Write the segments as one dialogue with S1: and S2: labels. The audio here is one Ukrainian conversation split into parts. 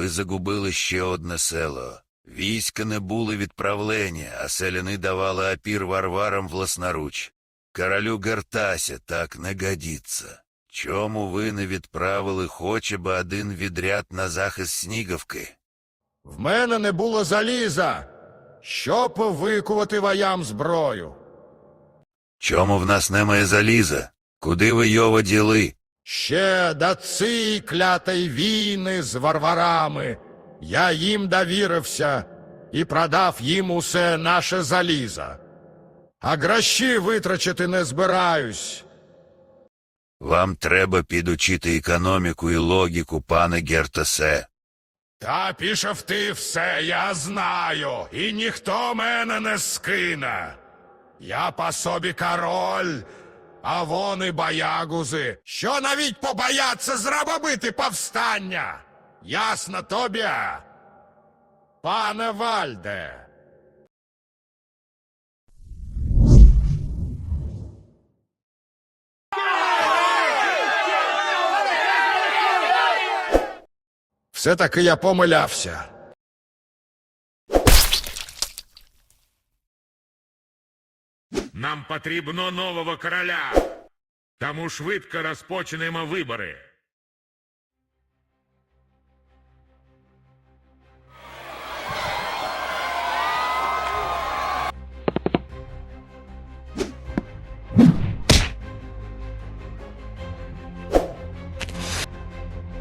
S1: ви загубили ще одне село. Війська не були відправлені, а селяни давали опір варварам власноруч. Королю Гертасі так не годиться. Чому ви не відправили хоча б один відряд на захист Снігівки?
S2: В мене не було заліза, щоб викувати воям зброю.
S1: Чому в нас немає заліза? Куди ви його діли?
S2: Ще до цієї клятої війни з варварами я їм довірився і продав їм усе наше залізо. А гроші витрачити не збираюсь.
S1: Вам треба підучити економіку і логіку, пане Гертасе.
S2: Та пішов ти все, я знаю, і ніхто мене не скине. Я по собі король, а вони боягузи, що навіть побояться зробити повстання. Ясно тобі? Пане Вальде. Все-таки я помилявся.
S3: Нам потрібно нового короля. Тому швидко розпочнемо вибори.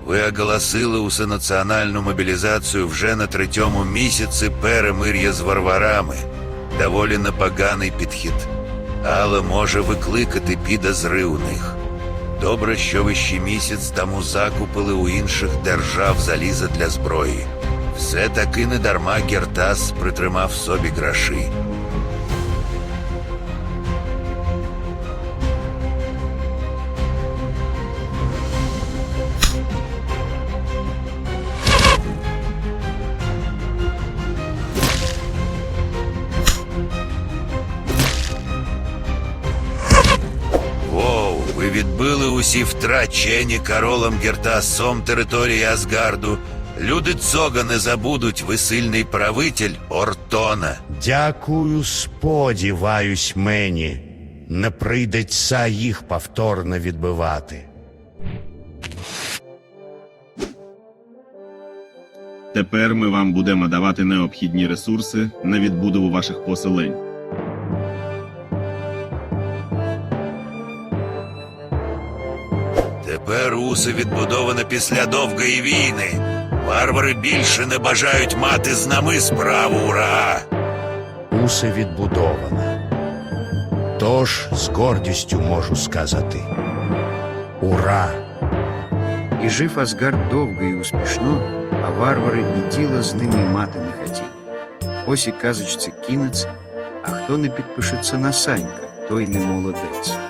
S1: Ви оголосили усенаціональну мобілізацію вже на третьому місяці перемир'я з варварами. Доволі непоганий підхід, Але може викликати підозри у них. Добре, що ви ще місяць тому закупили у інших держав заліза для зброї. Все таки не дарма Гертас притримав собі гроші. Відбили усі втрачені королем Гертасом території Асгарду. Люди цога не забудуть, ви сильний правитель Ортона.
S4: Дякую, сподіваюсь мені. Не прийдеться їх повторно відбивати.
S5: Тепер ми вам будемо давати необхідні ресурси на відбудову ваших поселень.
S1: Тепер усе відбудоване після довгої війни. Варвари більше не бажають мати з нами справу, ура!
S4: Усе відбудоване. Тож з гордістю можу сказати. Ура!
S6: І жив Асгард довго і успішно, а варвари і тіла з ними мати не хотіли. Ось і казочці кінець, а хто не підпишеться на Санька, той не молодець.